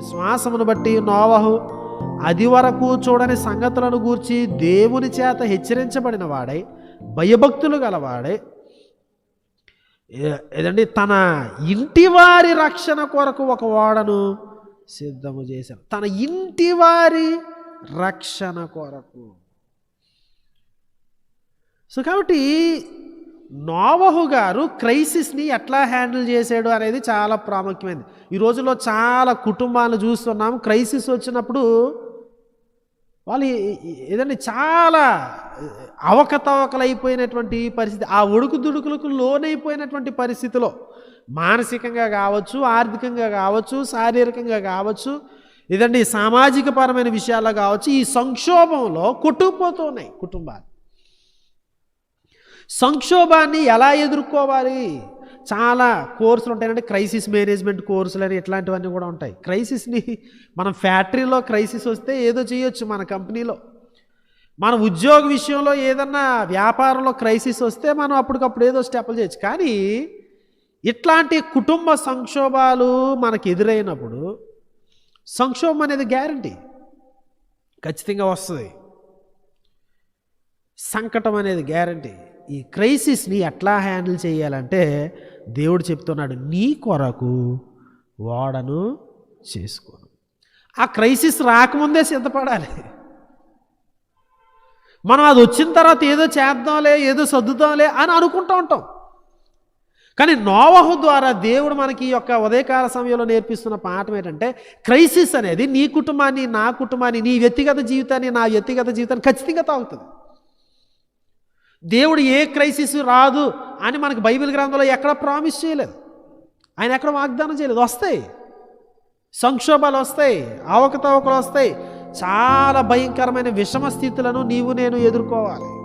విశ్వాసమును బట్టి నోవహు. అది వరకు చూడని సంగతులను గూర్చి దేవుని చేత హెచ్చరించబడిన వాడై భయభక్తులు గలవాడై. ఏదండి? తన ఇంటి వారి రక్షణ కొరకు ఒక ఓడను సిద్ధము చేశాడు. తన ఇంటి వారి రక్షణ కొరకు. సో కాబట్టి నోవహు గారు క్రైసిస్ని ఎట్లా హ్యాండిల్ చేశాడు అనేది చాలా ప్రాముఖ్యమైనది. ఈ రోజుల్లో చాలా కుటుంబాలు చూస్తున్నాం క్రైసిస్ వచ్చినప్పుడు వాళ్ళు ఏదండి చాలా అవకతవకలైపోయినటువంటి పరిస్థితి ఆ ఒడుకు దుడుకులకు లోనైపోయినటువంటి పరిస్థితిలో మానసికంగా కావచ్చు ఆర్థికంగా కావచ్చు శారీరకంగా కావచ్చు ఇదండి సామాజిక పరమైన విషయాల్లో కావచ్చు ఈ సంక్షోభంలో కొట్టుకుపోతున్నాయి కుటుంబాలు. సంక్షోభాన్ని ఎలా ఎదుర్కోవాలి? చాలా కోర్సులు ఉంటాయంటే క్రైసిస్ మేనేజ్మెంట్ కోర్సులు అని ఇట్లాంటివన్నీ కూడా ఉంటాయి. క్రైసిస్ని మనం ఫ్యాక్టరీలో క్రైసిస్ వస్తే ఏదో చేయొచ్చు మన కంపెనీలో. మన ఉద్యోగ విషయంలో ఏదన్నా వ్యాపారంలో క్రైసిస్ వస్తే మనం అప్పటికప్పుడు ఏదో స్టెప్పులు చేయొచ్చు. కానీ ఇట్లాంటి కుటుంబ సంక్షోభాలు మనకు ఎదురైనప్పుడు సంక్షోభం అనేది గ్యారంటీ. ఖచ్చితంగా వస్తుంది. సంకటం అనేది గ్యారంటీ. ఈ క్రైసిస్ని ఎట్లా హ్యాండిల్ చేయాలంటే దేవుడు చెప్తున్నాడు నీ కొరకు వాడను చేసుకోను. ఆ క్రైసిస్ రాకముందే సిద్ధపడాలి. మనం అది వచ్చిన తర్వాత ఏదో చేద్దాంలే ఏదో సర్దుదాంలే అని అనుకుంటూ ఉంటాం. కానీ నోవహు ద్వారా దేవుడు మనకి ఈ యొక్క ఉదయకాల సమయంలో నేర్పిస్తున్న పాఠం ఏంటంటే క్రైసిస్ అనేది నీ కుటుంబాన్ని నా కుటుంబాన్ని నీ వ్యక్తిగత జీవితాన్ని నా వ్యక్తిగత జీవితాన్ని ఖచ్చితంగా తాగుతుంది. దేవుడు ఏ క్రైసిస్ రాదు అని మనకు బైబిల్ గ్రంథంలో ఎక్కడ ప్రామిస్ చేయలేదు. ఆయన ఎక్కడ వాగ్దానం చేయలేదు. వస్తాయి. సంక్షోభాలు వస్తాయి. అవకతవకలు వస్తాయి. చాలా భయంకరమైన విషమ స్థితులను నీవు నేను ఎదుర్కోవాలి.